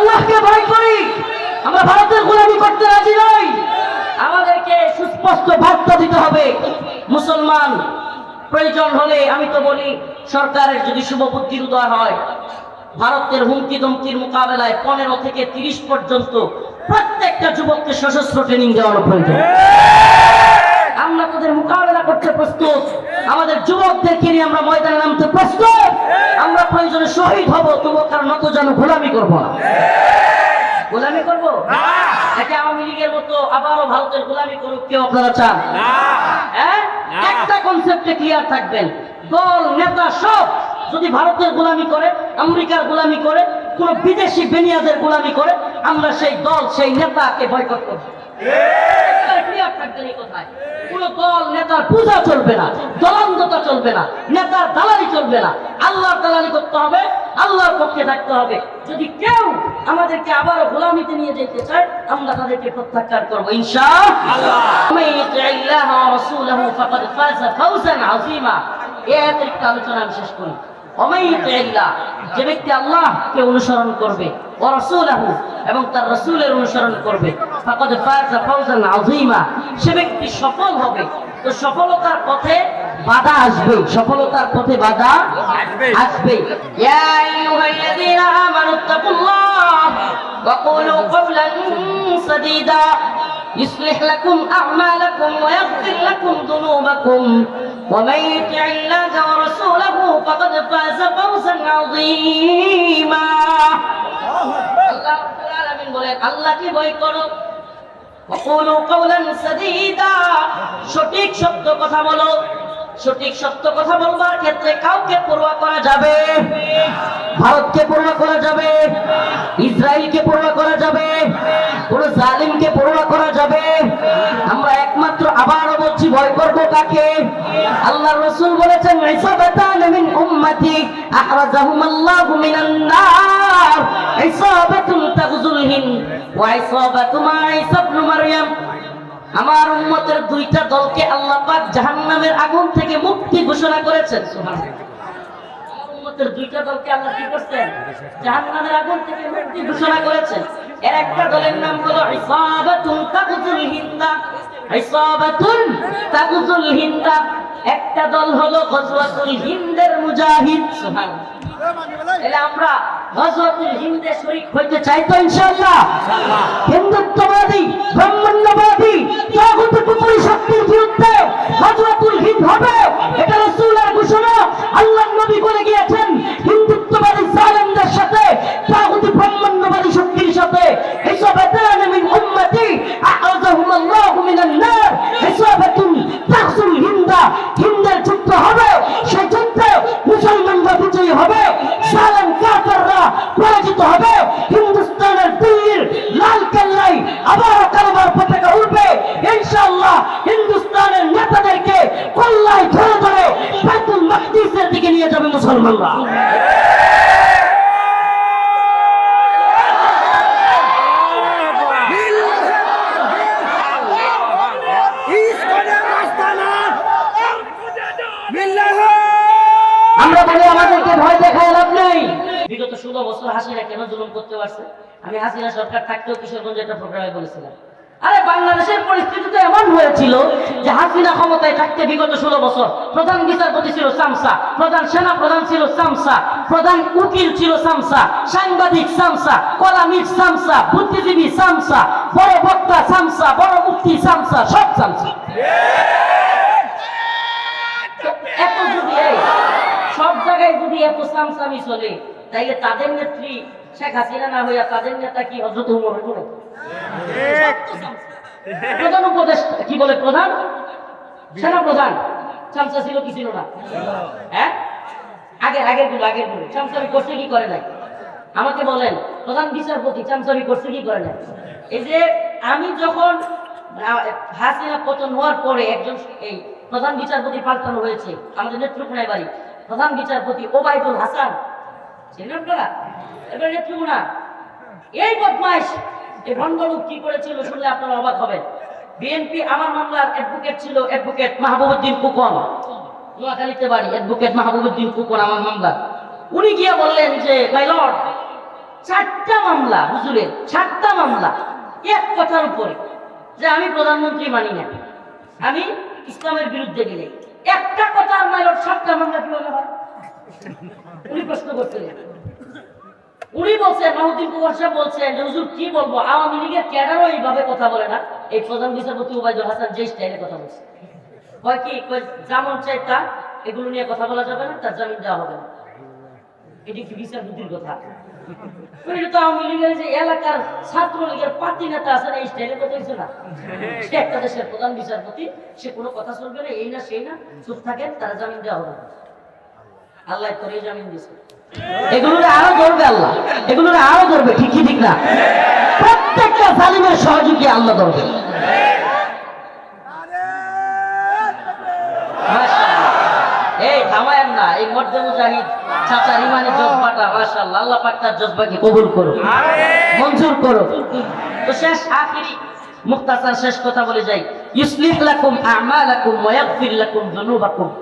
আল্লাহকে ভয় করি। আমরা ভারতের গোলামি করতে রাজি নই। আমাদেরকে সুস্পষ্ট বার্তা দিতে হবে। মুসলমান, প্রয়োজন হলে আমি তো বলি, সরকারের যদি শুভ বুদ্ধির উদয় হয়, ভারতের হুমকি দমকির মোকাবেলায় পনেরো থেকে তিরিশ পর্যন্ত প্রত্যেকটা যুবককে সশস্ত্র ট্রেনিং দেওয়ানো প্রয়োজন। আমরা তাদের মোকাবেলা করতে প্রস্তুত। আমাদের যুবকদেরকে নিয়ে আমরা ময়দানে নামতে প্রস্তুত। আমরা প্রয়োজনে শহীদ হব তবুও কারণ নত যেন গোলামি করব না। গোলামি করব? একে আওয়ামী লীগের মতো আবারও ভারতের গোলামি করুক কেউ আপনারা চান? হ্যাঁ একটা কনসেপ্টে ক্লিয়ার থাকবেন। দল নেতা সব যদি ভারতের গোলামি করে আমেরিকার গোলামি করে কোন বিদেশি বেনিয়াদের গোলামি করে আমরা সেই দল সেই নেতাকে বয়কট করব। যদি কেউ আমাদেরকে আবার নিয়ে যেতে আমরা তাদেরকে আলোচনা আমি শেষ করি। যে ব্যক্তি আল্লাহকে অনুসরণ করবে, ও রাসূলাহু এবং তার রসুলের অনুসরণ করবে, ফাকাদ ফাওজান আযীমা। সে ব্যক্তি সফল হবে। তো সফলতার পথে বাধা আসবে সফলতার পথে বাধা আসবে ইয়া আইয়ুহাল্লাযীনা আমানু তাকুল্লাহ ওয়া কুলু কওলান সাদীদা يصلح لكم أعمالكم ويغفر لكم ذنوبكم ومن يطع الله ورسوله فقد فاز فوزا عظيما আল্লাহ রাব্বুল আলামিন বলেন আল্লাহকে ভয় করো وقولوا قولا سديدا সঠিক সত্য কথা বলো সঠিক, সত্য কথা বলবার ক্ষেত্রে কাউকে পরোয়া করা যাবে। ভারতকে পরোয়া করা যাবে। ইসরায়েলকে পরোয়া করা যাবে। কোন জালিমকে পরোয়া করা যাবে। আমরা একমাত্র আবারও বলছি, ভয় করব কাকে? আল্লাহ রাসূল বলেছেন, ইসাবাতান মিন উম্মতি আখরাজাহুমাল্লাহু মিনান নার। ইসাবাতুন তাগজুল হিন্দ ওয়া মারইয়াম আমার উম্মতের দুইটা দলকে আল্লাহ পাক জাহান্নামের আগুন থেকে মুক্তি ঘোষণা করেছেন। দুইটা দলকে আল্লাহ কি করছেন? জাহান্নামের আগুন থেকে মুক্তি ঘোষণা করেছেন। এর একটা দলের নাম হলো ইসাবাতুন তাকুজুল হিন্দা। একটা দল হলো গজওয়াতুল হিন্দের মুজাহিদ তাহলে আমরা গজওয়াতুল হিন্দে শরীক হইতে চাই তো ইনশাআল্লাহ। হিন্দুত্ববাদী ব্রাহ্মণ্যবাদী জগত কুপুরি শক্তির বিরুদ্ধে গজওয়াতুল হিন্দ হবে। এটা রাসূলের ঘোষণা। আল্লাহর নবী বলে গিয়েছেন হিন্দুত্ববাদী জালেমদের সাথে, তাগুতি ব্রাহ্মণ্যবাদী শক্তির সাথে হিসাবাতান মিন উম্মতি, আ'আযাহুম আল্লাহু মিনান নার, হিসাবাতুন তাখসুল হিন্দা, হিন্দের যুদ্ধ হবে, সেই যুদ্ধে মুসলমানরা বিজয়ী হবে, সালাম কাফেররা পরাজিত হবে, হিন্দুস্তানের দিল্লির লাল কেল্লাই আবার কারবার পতাকা উঠবে ইনশাআল্লাহ হিন্দুস্তানের নেতাদেরকে কল্লাই ধরে ধরে বাইতুল মাকদিসের দিকে নিয়ে যাবে মুসলমানরা আমরা বলি আমাদেরকে ভয় দেখায় লাভ নেই বিগত ষোলো বছর হাসিনা কেন জুলুম করতে পারছে আমি হাসিনা সরকার থাকতেও কিশোরগঞ্জে একটা প্রোগ্রামে বলেছিলাম। আরে বাংলাদেশের পরিস্থিতি তো এমন হয়েছিল যে হাসিনা ক্ষমতায় থাকতে বিগত ষোলো বছর প্রধান বিচারপতি ছিল সামসা, প্রধান সেনা প্রধান ছিল সামসা, প্রধান উকিল ছিল সামসা, সাংবাদিক সামসা কলামিক সামসা, বুদ্ধিজীবী সামসা, বড় বক্তা সামসা, বড় মুক্তি সামসা, সব সামসা। এত যদি সব জায়গায় যদি এত সামসামি চলে, তাইলে তাদের নেত্রী শেখ হাসিনা না হইয়া তাদের নেতা কি হজরত উমর হইব? প্রধান উপদেষ্টা কি বলে প্রধান? সেনা প্রধান চামচা ছিল কি ছিল না? হ্যাঁ? আগের আগেরগুলো আগেরগুলো চামচামি করছে কি করে নাই? আমাকে বলেন প্রধান বিচারপতি চামচামি করছে কি করে নাই? এই যে আমি যখন হাসিনা পতন হওয়ার পরে একজন এই প্রধান বিচারপতি পাল্টানো হয়েছে আমাদের নেত্রকোনায় বাড়ি। প্রধান বিচারপতি ওবায়দুল হাসান ছিলেন আপনারা এবার নেত্রকোনা এই বদমাইশ, এই ভণ্ডলোক কি করেছিল শুনলে আপনারা অবাক হবেন। বিএনপি আমার মামলার অ্যাডভোকেট ছিল অ্যাডভোকেট মাহবুবুদ্দিন কুকন নোয়াখালীতে বাড়ি অ্যাডভোকেট মাহবুবুদ্দিন কুকন আমার মামলা উনি গিয়ে বললেন যে মাই লর্ড, চারটা মামলা হুজুরের চারটা মামলা, এক কথার উপরে, যে আমি প্রধানমন্ত্রী মানি না, আমি ইসলামের বিরুদ্ধে গেলে, একটা কথা মাইলর সাতটা মামলা কীভাবে হয়? উনি প্রশ্ন উনি বলছেন মাহমুদ্দিন কুমার সাহেব কি বলব? আওয়ামী লীগের ক্যাডারও এইভাবে কথা বলে না। এই প্রধান বিচারপতি হাসান কথা বলছে। কয় কি? যেমন চাই তা, এগুলো নিয়ে কথা বলা যাবে না, তার জামিন দেওয়া হবে না। এটি কি কথা? এলাকার ছাত্র লীগের পার্টি নেতা আছে না এই স্টাইলে কথা না। সে একটা দেশের প্রধান বিচারপতি, সে কোনো কথা শুনবে না, এই না, সেই না, চুপ থাকেন, তারা জামিন দেওয়া হবে আল্লাহ করে জামিন দিয়েছে এগুলোর আরও ধরবে আল্লাহ। এগুলোর আরও ধরবে ঠিক ঠিক না। প্রত্যেকটা জালিমের সহযোগী আল্লাহ ধরবে। এই থামায়েন না এই মর্দে মুজাহিদ চাচা ইমানি জজবাটা মাশাআল্লাহ। আল্লাহ পাক তার জজবাকে কবুল করো মঞ্জুর করো তো শেষ আখিরি মুক্তাসার শেষ কথা বলে যাই। ইসলিহ লাকুম আমালাকুম ওয়া ইয়াগফির লাকুম যুনুবাকুম।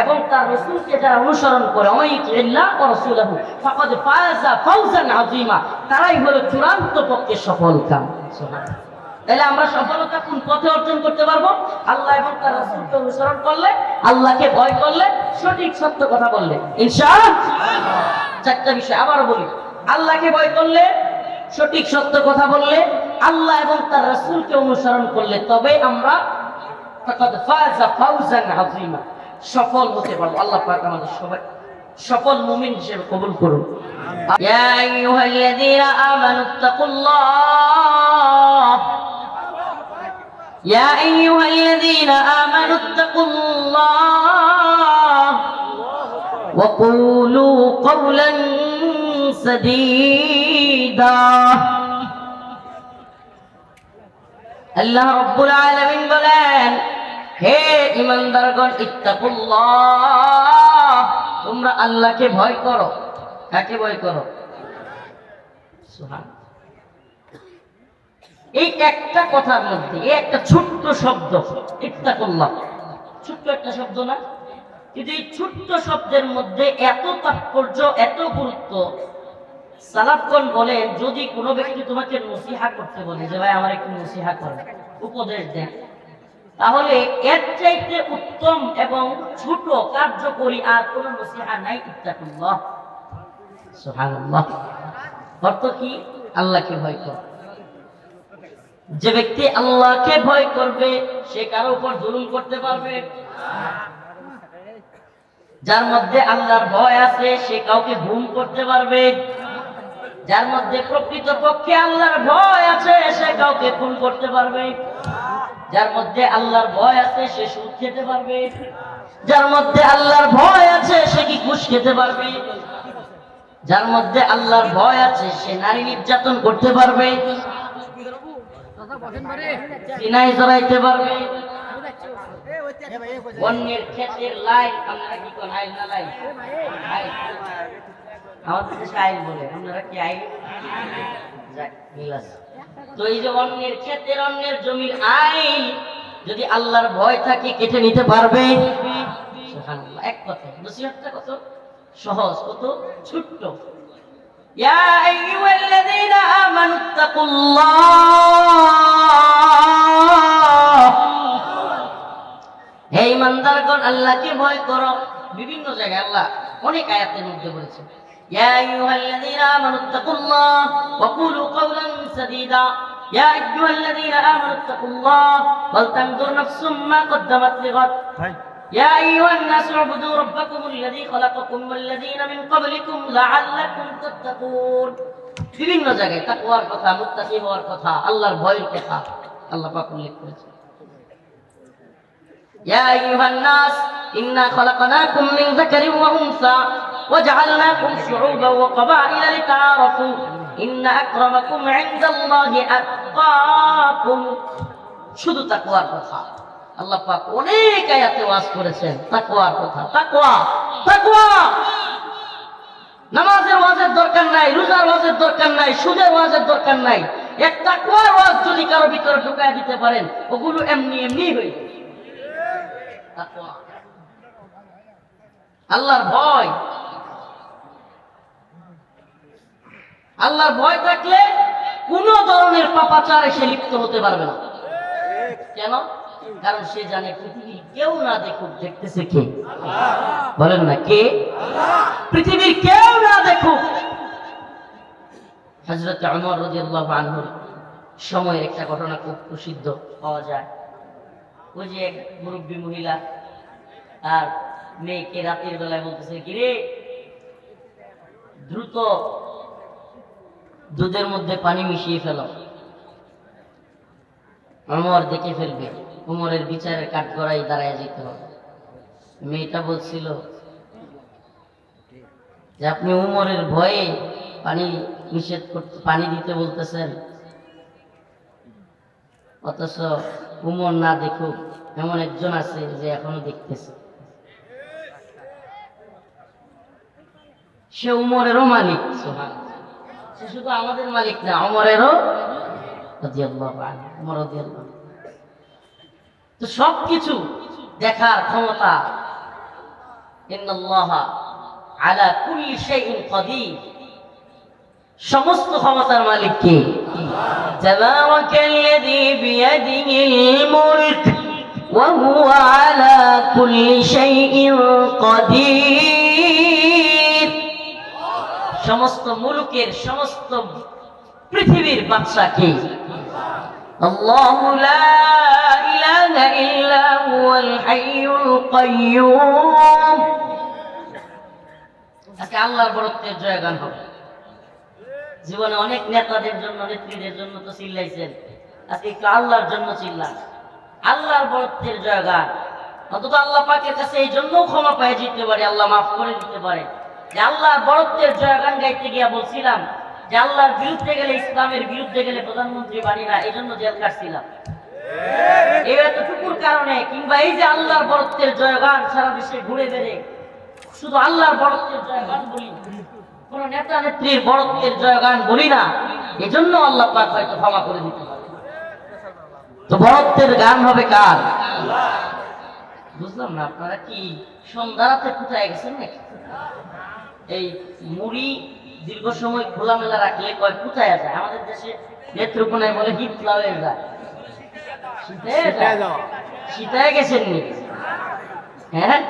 এবং তার রাসূলকে যারা অনুসরণ করে তারাই হলো চূড়ান্ত পক্ষে সফল কাম। তাহলে আমরা সফলতা কোন পথে অর্জন করতে পারব? আল্লাহ এবং তার রাসূলকে অনুসরণ করলে, আল্লাহকে ভয় করলে, সঠিক সত্য কথা বললে। বিষয় বলি। আল্লাহকে ভয় করলে, সঠিক সত্য কথা বললে, আল্লাহ এবং তার রাসূলকে অনুসরণ করলে, তবে আমরা আযীমা সফল হতে পারবো আল্লাহ পাক আমাদের সবাই সফল মুমিন হিসেবে কবুল করুন ইয়া আইয়ুহাল্লাযীনা আমানুত্তাকুল্লাহ يا أيها الذين آمنوا اتقوا الله وقولوا قولا سديدا আল্লাহ রব্বুল আলামিন বলেন হে ইমানদারগণ, ইত্তাকুল্লাহ, তোমরা আল্লাহকে ভয় করো। কাকে ভয় করো? এই একটা কথার মধ্যে, এই একটা ছোট্ট শব্দ, ইত্তাকুল্লাহ। ছোট্ট একটা শব্দ না? কিন্তু এই ছোট্ট শব্দের মধ্যে এত তাৎপর্য, এত গুরুত্ব। সালাফগণ বলেন, যদি কোনো ব্যক্তি তোমাকে নসিহা করতে বলে যে, ভাই, আমার একটু নসিহা করে উপদেশ দেন। তাহলে এর চাইতে উত্তম এবং ছোট কার্যকরী আর কোন নসিহা নাই ইত্তাকুল্লাহ। সুবহানাল্লাহ। অর্থ কি? আল্লাহকে ভয় কর। যে ব্যক্তি আল্লাহকে ভয় করবে, সে কারও উপর জুলুম করতে পারবে। যার মধ্যে আল্লাহর ভয় আছে, সে কাউকে ঘুম করতে পারবে। যার মধ্যে প্রকৃত পক্ষে আল্লাহর ভয় আছে, সে কাউকে খুন করতে পারবে। যার মধ্যে আল্লাহর ভয় আছে, সে সুদ খেতে পারবে। যার মধ্যে আল্লাহর ভয় আছে, সে কি ঘুষ খেতে পারবে? যার মধ্যে আল্লাহর ভয় আছে, সে নারী নির্যাতন করতে পারবে। সিনাই পারবে। অন্যের লাইন আপনারা কি না আইল। তো এই যে অন্যের অন্যের জমির যদি আল্লাহর ভয় থাকে, কেটে নিতে পারবে। এক কথা, নসিহতটা কত? সহজ, কত? ছোট্ট। আল্লাহকে ভয় করো। বিভিন্ন জায়গায় আল্লাহ অনেক আয়াতের মধ্যে বলেছে يا أيها الذين آمنوا اتقوا الله وقولوا قولا سديدا يا أيها الذين آمنوا اتقوا الله ولتنظر نفس ما قدمت لغد يا أيها الناس اعبدوا ربكم الذي خلقكم والذين من قبلكم لعلكم تتقون বিভিন্ন জায়গায় তাকওয়ার কথা মুত্তাকি হওয়ার কথা আল্লাহর ভয়ের কথা আল্লাহ পাক উল্লেখ করেছেন يا أيها الناس إنا خلقناكم من ذكر وأنثى وجعلناكم شعوبا وقبائل لتعارفوا إن أكرمكم عند الله أتقاكم শুধু তাকওয়ার কথা আল্লাহ পাক অনেক আয়াতে ওয়াজ করেছেন তাকওয়ার কথা তাকওয়া তাকওয়া নামাজের ওয়াজের দরকার নাই রোজার ওয়াজের দরকার নাই সুদের ওয়াজের দরকার নাই এক তাকওয়ার ওয়াজ যদি কারো ভিতরে ঢুকায় দিতে পারেন ওগুলো এমনি এমনি হয়ে যাবে। তাকওয়া আল্লাহর ভয় আল্লাহর ভয় থাকলে কোন ধরনের পাপাচারে সে লিপ্ত হতে পারবে না। কেন? কারণ সে জানে পৃথিবীর কেউ না দেখুক, দেখতেছে কে? বলেন না, কে? পৃথিবীর কেউ না দেখুক। হজরত অমর রাদিয়াল্লাহু আনহুর সময়ের একটা ঘটনা খুব প্রসিদ্ধ পাওয়া যায়। ওই যে এক মুরব্বী মহিলা আর মেয়েকে রাতের বেলায় বলতেছে কি রে দ্রুত দুধের মধ্যে পানি মিশিয়ে ফেলো। অমর দেখে ফেলবে উমরের বিচারের কাঠগড়াই দাঁড়ায় যেতে হবে। মেয়েটা বলছিল যে, আপনি উমরের ভয়ে পানি নিষেধ করতে, পানি দিতে বলতেছেন। অথচ উমর না দেখুক, এমন একজন আছে যে এখনও দেখতেছে। সে উমরেরও মালিক, সুবহানাল্লাহ। সে শুধু আমাদের মালিক না অমরেরও। তো সবকিছু দেখার ক্ষমতা আলা কুল্লি সমস্ত ক্ষমতার মালিক কে? তাবারাকাল্লাযী বিয়াদিহিল মুলক, ওয়া হুয়া আলা কুল্লি শাইইন কাদির। সমস্ত মুলুকের সমস্ত পৃথিবীর বাদশা কে الله لا إله إلا هو الحي القيوم আজকে আল্লাহর বরত্বের জয়গান হবে জীবনে অনেক নেতাদের জন্য নেত্রীদের জন্য তো চিল্লাইছেন আজকে একটু আল্লাহর জন্য চিল্লান আল্লাহর বরত্বের জয়গান অন্তত আল্লাহ পাকের কাছে এই জন্য ক্ষমা পায় দিতে পারে আল্লাহ মাফ করে দিতে পারে যে আল্লাহর বরত্বের জয়গান গাইতে গিয়া বলছিলাম যে আল্লাহর বিরুদ্ধে গেলে ইসলামের বিরুদ্ধে গেলে প্রধানমন্ত্রী বাড়ি না এই জন্য জেল কাটছিলাম। এই এতটুকুর কারণে কিংবা এই যে আল্লাহর বরত্বের জয়গান সারা দেশে ঘুরে বেড়ে, শুধু আল্লাহর বরত্বের জয়গান বলি। কোন নেতা নেত্রীর বরত্বের জয়গান বলি না, এজন্য আল্লাহ পাক হয়তো ক্ষমা করে দিতে পারে। তো বরত্বের গান হবে কার? বুঝলাম না, আপনারা কি সন্ধ্যারাতে কোথায় গেছেন নাকি? এই মুড়ি দীর্ঘ সময় খোলামেলা রাখলে কয় কোথায় যায়? আমাদের দেশে নেত্রকোনায় বলে হিট ফ্লাওয়ার যায়। শীতায় গেছেন নি হ্যাঁ?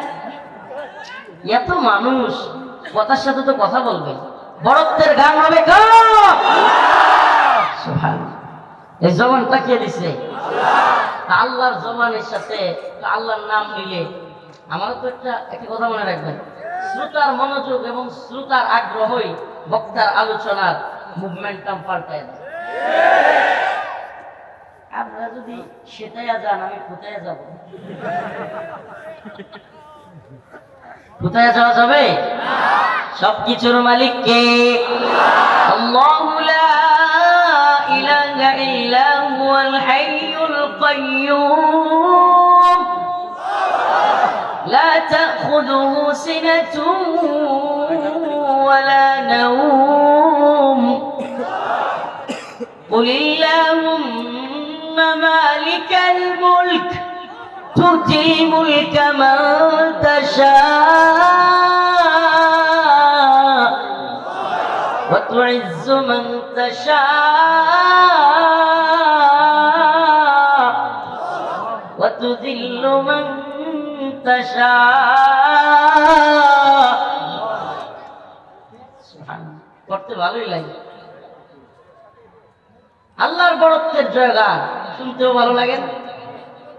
এত মানুষ কথার সাথে তো কথা বলবে বরত্বের গান হবে এই জবানটা কে দিছে? আল্লাহর জবানের সাথে আল্লাহর নাম নিলে। আমারও তো একটা একটা কথা মনে রাখবেন। শ্রোতার মনোযোগ এবং শ্রোতার আগ্রহই বক্তার আলোচনার মুভমেন্টাম পাল্টায় দেয়। আপনারা যদি সেটাই যান, আমি কোথায় যাব? কোথায় যাওয়া যাবে? সবকিছুর মালিক কে? ইলাহা ইল্লা হুয়াল হাইয়ুল কাইয়্যুম لا تأخذه سنة ولا نوم. قل اللهم مالك الملك تؤتي الملك من تشاء وتعز من تشاء وتذل من تشاء করতে ভালোই লাগে আল্লাহর বড়ত্বের জয়গান শুনতেও ভালো লাগে না?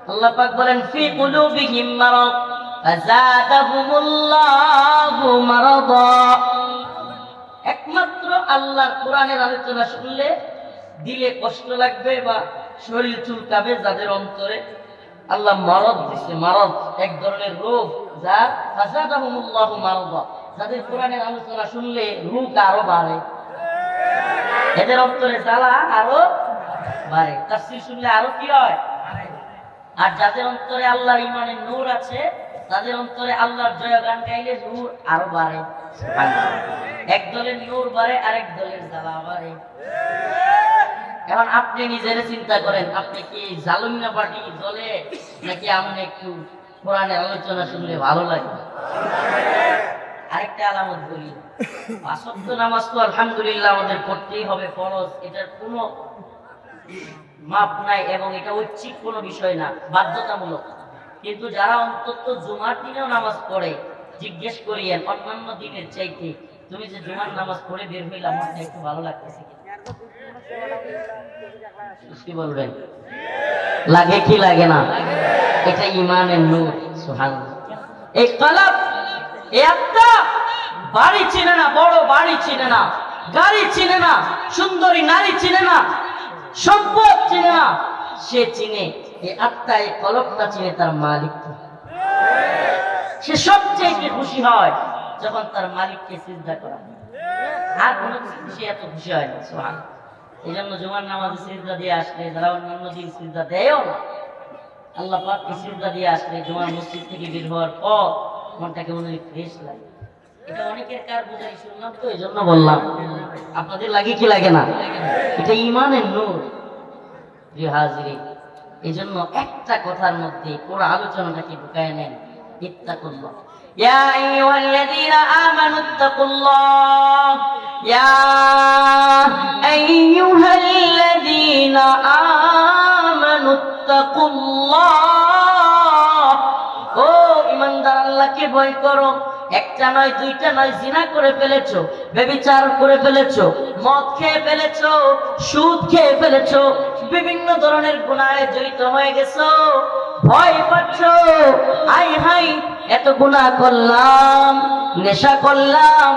আল্লাহ পাক বলেন ফি কুলুবিহিম মারাদ ফাযাদাহুমুল্লাহু মারাদা একমাত্র আল্লাহর কোরআনের আলোচনা শুনলে দিলে কষ্ট লাগবে বা শরীর চুলকাবে যাদের অন্তরে আল্লাহ মারদ দিছে, মারদ। এক ধরনের রোগ যার ফাযাদাহুমুল্লাহু মারাদা। যাদের কোরআনের আলোচনা শুনলে রোগ আরও বাড়ে। এদের অন্তরে জ্বালা আরও বাড়ে। তাফসীর শুনলে আরও কি হয়? আর যাদের অন্তরে আল্লাহর ইমানের নূর আছে, তাদের অন্তরে আল্লাহর জয় গান গাইলে নূর আরও বাড়ে। এক দলের নূর বাড়ে, আরেক দলের জ্বালা বাড়ে। এখন আপনি নিজের চিন্তা করেন, আপনি কি জালুমিনা পার্টি দলে নাকি আপনি একটু কোরআনের আলোচনা শুনলে ভালো লাগে আরেকটা আলামত বলি পাঁচত্ব নামাজ তো আলহামদুলিল্লাহ আমাদের পড়তেই হবে, ফরজ, এটার কোনো মাপ নাই এবং এটা ঐচ্ছিক কোনো বিষয় না, বাধ্যতামূলক কিন্তু যারা অন্তত জুমার দিনেও নামাজ পড়ে, জিজ্ঞেস করিয়েন, অন্যান্য দিনের চাইতে, তুমি যে জুমার নামাজ পড়ে বের হইলে, আমার না একটু ভালো লাগতেছে? বলবেন লাগে কি লাগে না এটা ইমানের নূর, সুবহানাল্লাহ এই এই আত্মা, বাড়ি চিনে না, বড় বাড়ি চিনে না, গাড়ি চিনে না, সুন্দরী নারী চিনে না, সম্পদ চিনে না, সে চিনে, এই আত্মা, এই কলবটা চিনে তার মালিককে সে সবচেয়ে খুশি হয় যখন তার মালিককে চিন্তা করা। আর কোনো কিছু সে এত খুশি হয় না, সুবহানাল্লাহ। এই জন্য জুমার নামাজে সিজদা দিয়ে আসলে যারা অন্যান্য দিন সিজদা দেয়ও না, আল্লাহ পাককে সিজদা দিয়ে আসলে জুমার মসজিদ থেকে বের হওয়ার পর মনটাকে মনে হয় ফ্রেশ লাগে। এটা অনেকের কার বুঝাই শুনলাম তো এই জন্য বললাম, আপনাদের লাগে কি লাগে না? এটা ইমানের নূর। প্রিয় হাজিরি এই জন্য একটা কথার মধ্যে পুরো আলোচনাটাকে ঢুকায় নেন ইত্তাকুল্লাহ। يا أيها الذين آمنوا اتقوا الله يا أيها الذين آمنوا اتقوا الله ও ইমানদার আল্লাহকে ভয় করো একটা নয় দুইটা নয় জিনা করে ফেলেছো বেবিচার করে ফেলেছো মদ খেয়ে ফেলেছো সুদ খেয়ে ফেলেছো বিভিন্ন ধরনের গুনাহে জড়িত হয়ে গেছো ভয় পাচ্ছ আই হাই এত গুনাহ করলাম নেশা করলাম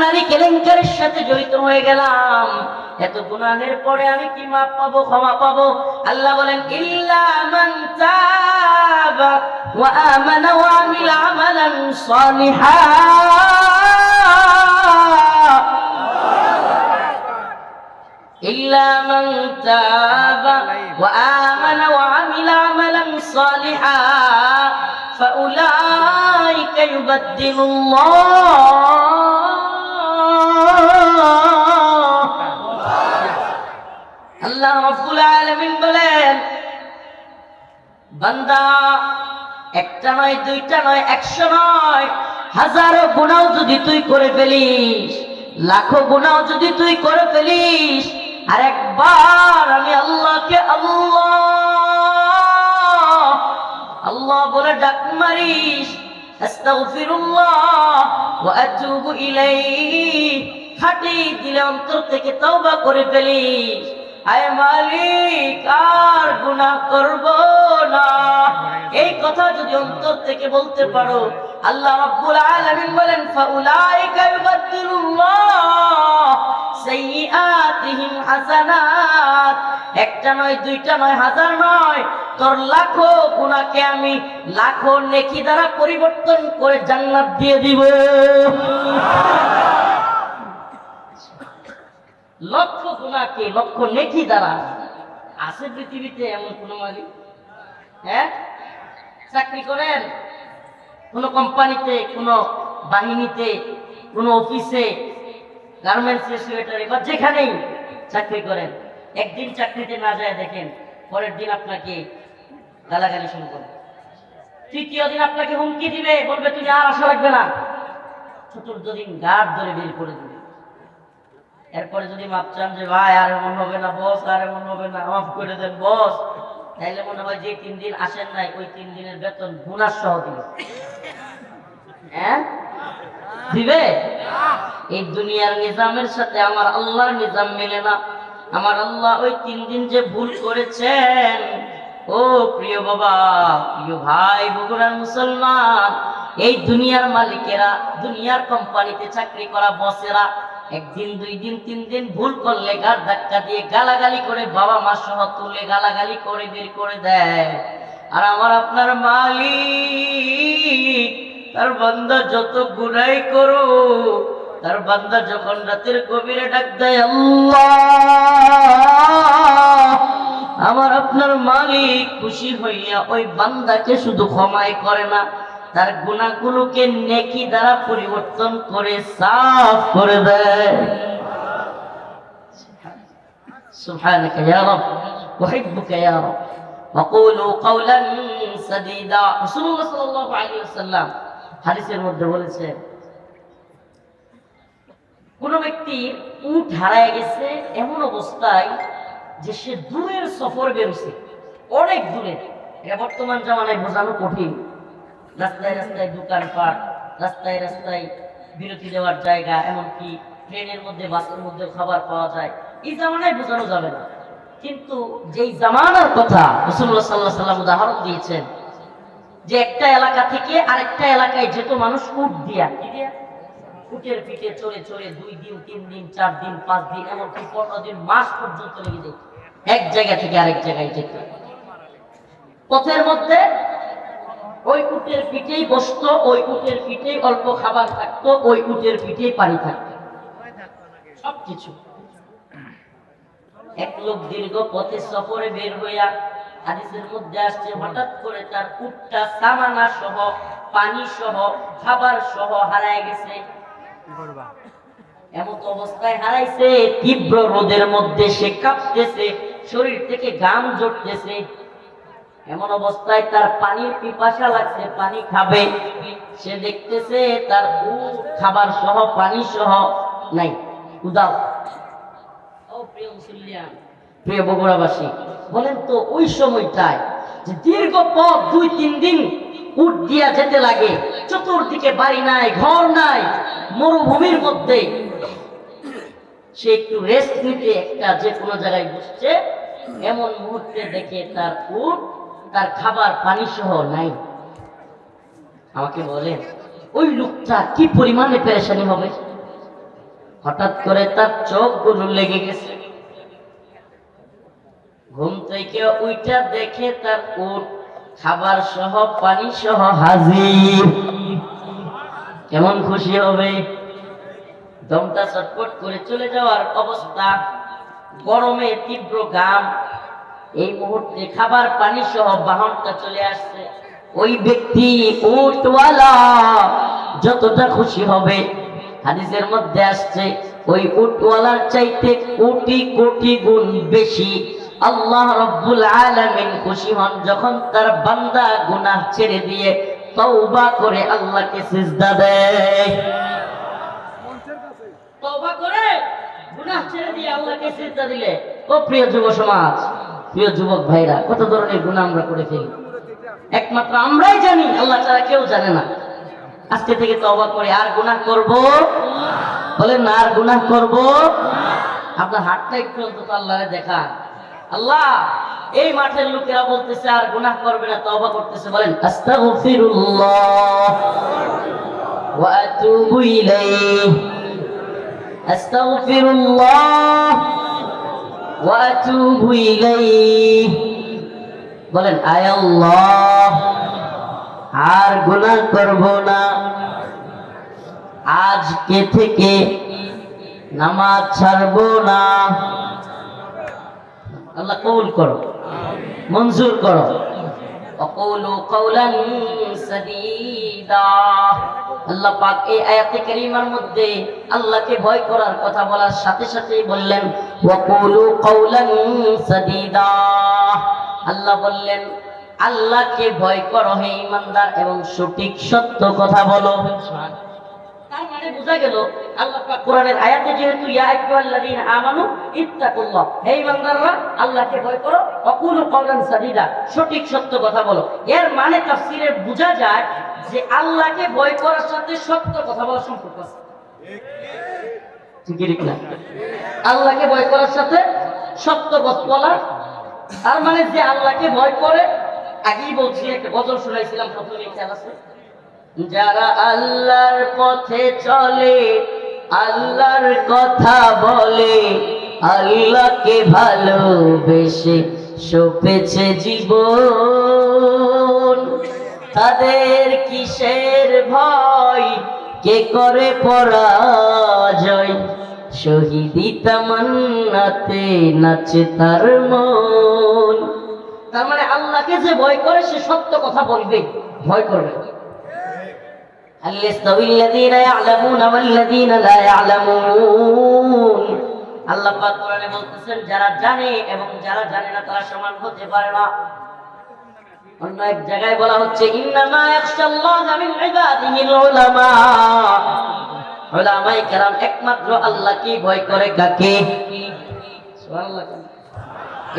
নারী কেলেঙ্কারের সাথে জড়িত হয়ে গেলাম এত গুনাহের পরে আমি কি মাপ পাবো ক্ষমা পাবো আল্লাহ বলেন ইল্লা মান তাবা ওয়া আমানা ওয়া আমিলা আমালান সালিহা إلا من تاب وآمن وعمل عملا صالحا فأولئك يبدل الله আল্লাহ রব্বুল আলামিন বলেন বান্দা একটা নয় দুইটা নয় একশো নয় হাজারো গুণাও যদি তুই করে ফেলিস লাখো গুণাও যদি তুই করে ফেলিস আর একবার আমি আল্লাহকে আল্লাহ আল্লাহ বলে ডাক মারিস, আস্তাগফিরুল্লাহ ওয়া আতুবু ইলাইহি। খাটি দিলে অন্তর থেকে তওবা করে ফেলিস। আয় মালিক, আর গুনাহ করব না। এই কথা যদি অন্তর থেকে বলতে পারো, আল্লাহ রাব্বুল আলামিন বলেন, ফাউলাইকা ইউবাদদিলুল্লাহ। সাইয়্যাতিহিম হাসানাত। একটা নয়, দুইটা নয়, হাজার নয়। তোর লাখো গুনাহকে আমি লাখো নেকি দ্বারা পরিবর্তন করে জান্নাত দিয়ে দিব। লক্ষ গুণাকে লক্ষ নেকি দ্বারা। আছে পৃথিবীতে এমন কোন মালিক? হ্যাঁ? চাকরি করেন? কোন কোম্পানিতে, কোন বাহিনীতে, কোন অফিসে গার্মেন্টস সেক্রেটারি বা যেখানেই চাকরি করেন, একদিন চাকরিতে না যায় দেখেন, পরের দিন আপনাকে গালাগালি শুরু করবে। তৃতীয় দিন আপনাকে হুমকি দিবে, বলবে, তুমি আর আশা রাখবে না। চতুর্থ দিন গাঢ় ধরে বের করে দিবে। এরপরে যদি মাপ চান যে, ভাই, আর এমন হবে না বস আর এমন হবে না, মাফ করে দেন বস তাইলে মনে হয় যে তিন দিন আসেন নাই, ওই তিন দিনের বেতন গুনার সহ দিবে। হ্যাঁ? দিবে? এই দুনিয়ার নিজামের সাথে আমার আল্লাহর নিজাম মেলে না। আমার আল্লাহ ওই তিন দিন যে ভুল করেছেন, ও প্রিয় বাবা, প্রিয় ভাই, বগুড়ার মুসলমান, এই দুনিয়ার মালিকেরা, দুনিয়ার কোম্পানিতে চাকরি করা বসেরা, একদিন, দুই দিন, তিন দিন ভুল করলে গার ধাক্কা দিয়ে গালাগালি করে বাবা মা সহ তুলে গালাগালি করে বের করে দেয়। আর আমার আপনার মালিক তার বান্দা যত গুনাই করো তার বান্দা যখন রাতের গভীরে ডাক দেয় আল্লাহ আমার আপনার মালিক খুশি হইয়া ওই বান্দাকে শুধু ক্ষমাই করে না তার গুণাগুলোকে নেকি দ্বারা পরিবর্তন করে সাফ করে দেয় سبحانك يا رب أحبك يا رب وقولوا قولا سديدا رسول الله صلى الله عليه وسلم হাদিসের মধ্যে বলেছে, কোন ব্যক্তি উট হারায় গেছে এমন অবস্থায় যে সে দূরের সফর বেরোছে, অনেক দূরে। বর্তমান জামানায় বোঝানো কঠিন। রাস্তায় রাস্তায় দোকানপাট রাস্তায় রাস্তায় বিরতি দেওয়ার জায়গা, এমনকি ট্রেনের মধ্যে, বাসের মধ্যে খাবার পাওয়া যায়। এই জামানায় বোঝানো যাবে না। কিন্তু যেই জামানার কথা রসুল্লাহ সাল্লাহ সাল্লাম উদাহরণ দিয়েছেন যে একটা এলাকা থেকে আরেকটা এলাকায় যেত মানুষ উট দিয়া উটের পিঠে চড়ে চড়ে দুই দিন, তিন দিন, চার দিন, পাঁচ দিন, এমনকি পনেরো দিন, মাস পর্যন্ত লেগে যেত এক জায়গা থেকে আরেক জায়গায় যেত। পথের মধ্যে ওই উটের পিঠেই বসতো, ওই উটের পিঠেই অল্প খাবার থাকতো, ওই উটের পিঠেই পানি থাকতো। সবকিছু। এক লোক দীর্ঘ পথে সফরে বের হইয়া হাদিসের মধ্যে আসছে হঠাৎ করে তার উটটা সামানা সহ পানি সহ খাবার সহ হারায় গেছে। এমন অবস্থায় হারাইছে তীব্র রোদের মধ্যে সে কাঁপতেছে শরীর থেকে ঘাম জড়তেছে এমন অবস্থায় তার পানির পিপাসা লাগছে পানি খাবে। সে দেখতেছে তার উট খাবার সহ পানি সহ নাই। উদাও ও প্রিয় মুসলিয়ান প্রিয় বগুড়াবাসী, বলেন তো ওই সময়টায় যে দীর্ঘ পথ দুই তিন দিন উঠ দিয়া যেতে লাগে, চতুর্দিকে বাড়ি নাই, ঘর নাই, মরুভূমির মধ্যে, সে একটু রেস্ট নিতে একটা যে কোনো জায়গায় বসছে, এমন মুহূর্তে দেখে তার উঠ তার খাবার পানি সহ নাই। আমাকে বলেন, ওই লোকটা কি পরিমাণে পেরেশানি হবে? হঠাৎ করে তার চোখগুলো লেগে গেছে। ঘুম থেকে ওইটা দেখে তার উট খাবার সহ, পানি সহ হাজির। কেমন খুশি হবে? দমটা চটপট করে চলে যাওয়ার অবস্থা। গরমে তীব্র ঘাম। এই মুহূর্তে খাবার, পানি সহ বাহনটা চলে আসছে। ওই ব্যক্তি উটওয়ালা, যতটা খুশি হবে। হাদিসের মধ্যে আসছে, ওই উটওয়ালার চাইতে কোটি কোটি গুণ বেশি। আল্লাহ রব্বুল আলামিন খুশি হন যখন তার বান্দা গুনাহ ছেড়ে দিয়ে তওবা করে আল্লাহকে সিজদা দেয়। তওবা করে গুনাহ ছেড়ে দিয়ে আল্লাহকে সিজদা দিলে। ও প্রিয় যুব সমাজ, প্রিয় যুবক ভাইরা, কত ধরনের গুনাহ আমরা করে ফেলি? একমাত্র আমরাই জানি, আল্লাহ ছাড়া কেউ জানে না। আজকে থেকে তওবা করে আর গুনাহ করব? বলেন না আর গুনাহ করব? আপনার হাতটা একটু অন্তত আল্লাহরে দেখান। আল্লাহ, এই মাঠের লোকেরা বলতেছে, আর গুনাহ করবে না, তওবা করতেছে। বলেন বলেন, আয় আল্লাহ, আর গুনাহ করব না। আজকে থেকে নামাজ ছাড়বো না। আল্লাহ কবুল করো মঞ্জুর করো وقولوا قولا سديدا আল্লাহ পাক এই আয়াতে কারিমার মধ্যে আল্লাহকে ভয় করার কথা বলার সাথে সাথে বললেন وقولوا قولا سديدا আল্লাহ বললেন আল্লাহকে ভয় করো হে ইমানদার এবং সঠিক সত্য কথা বলো তার মানে বোঝা গেল আল্লাহ কোরআনের আয়াতে যেহেতু আমানু ইত্তাকুল্লাহ আল্লাহকে ভয় করো কাওলান সাদীদা, সঠিক সত্য কথা বলো। এর মানে তাফসীরে বোঝা যায় যে আল্লাহকে ভয় করার সাথে সত্য কথা বলার সম্পর্ক আছে। ঠিক না? আল্লাহকে ভয় করার সাথে সত্য কথা বলা, তার মানে যে আল্লাহকে ভয় করে, আগেই বলছি, একটা গজল শুনাইছিলাম, প্রথমে খেয়াল আছে। যারা আল্লাহর পথে চলে, আল্লাহর কথা বলে, আল্লাহকে ভালোবেসে সপেছে জীবন। তাদের কিসের ভয়? কে করে পরাজয়? শহীদি তামান্নাতে নাচে তার মন। তার মানে আল্লাহকে যে ভয় করে, সে সত্য কথা বলবে, ভয় করবে هل يستوي الذين يعلمون والذين لا يعلمون আল্লাহ পাক কোরআনে বলতেছেন যারা জানে এবং যারা জানে না তারা সমান হতে পারে না অন্য এক জায়গায় বলা হচ্ছে ইন্নামা ইয়াখশাল্লাহা মিন ইবাদিহিল উলামা উলামায়ে কেরাম একমাত্র আল্লাহকে ভয় করে কাকে সুবহানাল্লাহ